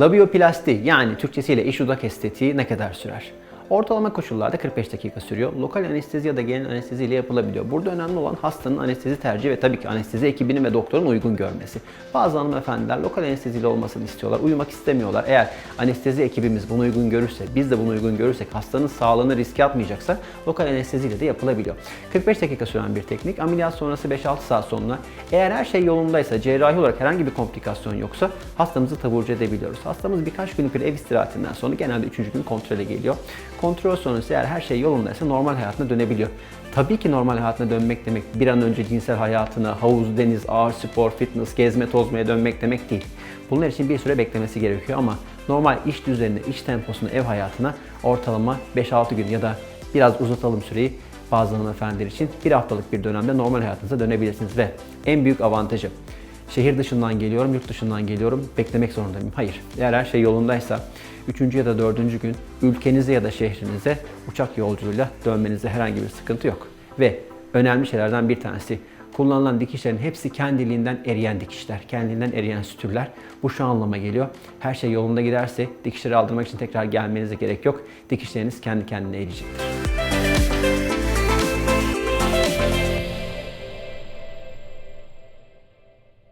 Labioplasti yani Türkçesiyle iç dudak estetiği ne kadar sürer? Ortalama koşullarda 45 dakika sürüyor. Lokal anestezi ya da genel anestezi ile yapılabiliyor. Burada önemli olan hastanın anestezi tercihi ve tabii ki anestezi ekibinin ve doktorun uygun görmesi. Bazı hanımefendiler lokal anestezi ile olmasını istiyorlar. Uyumak istemiyorlar. Eğer anestezi ekibimiz bunu uygun görürse, biz de bunu uygun görürsek, hastanın sağlığını riske atmayacaksa lokal anestezi ile de yapılabiliyor. 45 dakika süren bir teknik. Ameliyat sonrası 5-6 saat sonra eğer her şey yolundaysa, cerrahi olarak herhangi bir komplikasyon yoksa hastamızı taburcu edebiliyoruz. Hastamız birkaç günlük bir ev istirahatinden sonra genelde 3. gün kontrole geliyor. Kontrol sonrası eğer her şey yolundaysa normal hayatına dönebiliyor. Tabii ki normal hayatına dönmek demek bir an önce cinsel hayatına, havuz, deniz, ağır spor, fitness, gezme, tozmaya dönmek demek değil. Bunlar için bir süre beklemesi gerekiyor ama normal iş düzenine, iş temposuna, ev hayatına ortalama 5-6 gün ya da biraz uzatalım süreyi bazı hanımefendiler için bir haftalık bir dönemde normal hayatınıza dönebilirsiniz ve en büyük avantajı şehir dışından geliyorum, yurt dışından geliyorum, beklemek zorunda mıyım? Hayır. Eğer her şey yolundaysa 3. ya da 4. gün ülkenize ya da şehrinize uçak yolculuğuyla dönmenizde herhangi bir sıkıntı yok. Ve önemli şeylerden bir tanesi kullanılan dikişlerin hepsi kendiliğinden eriyen dikişler, kendiliğinden eriyen sütürler. Bu şu anlama geliyor. Her şey yolunda giderse dikişleri aldırmak için tekrar gelmenize gerek yok. Dikişleriniz kendi kendine eriyecektir.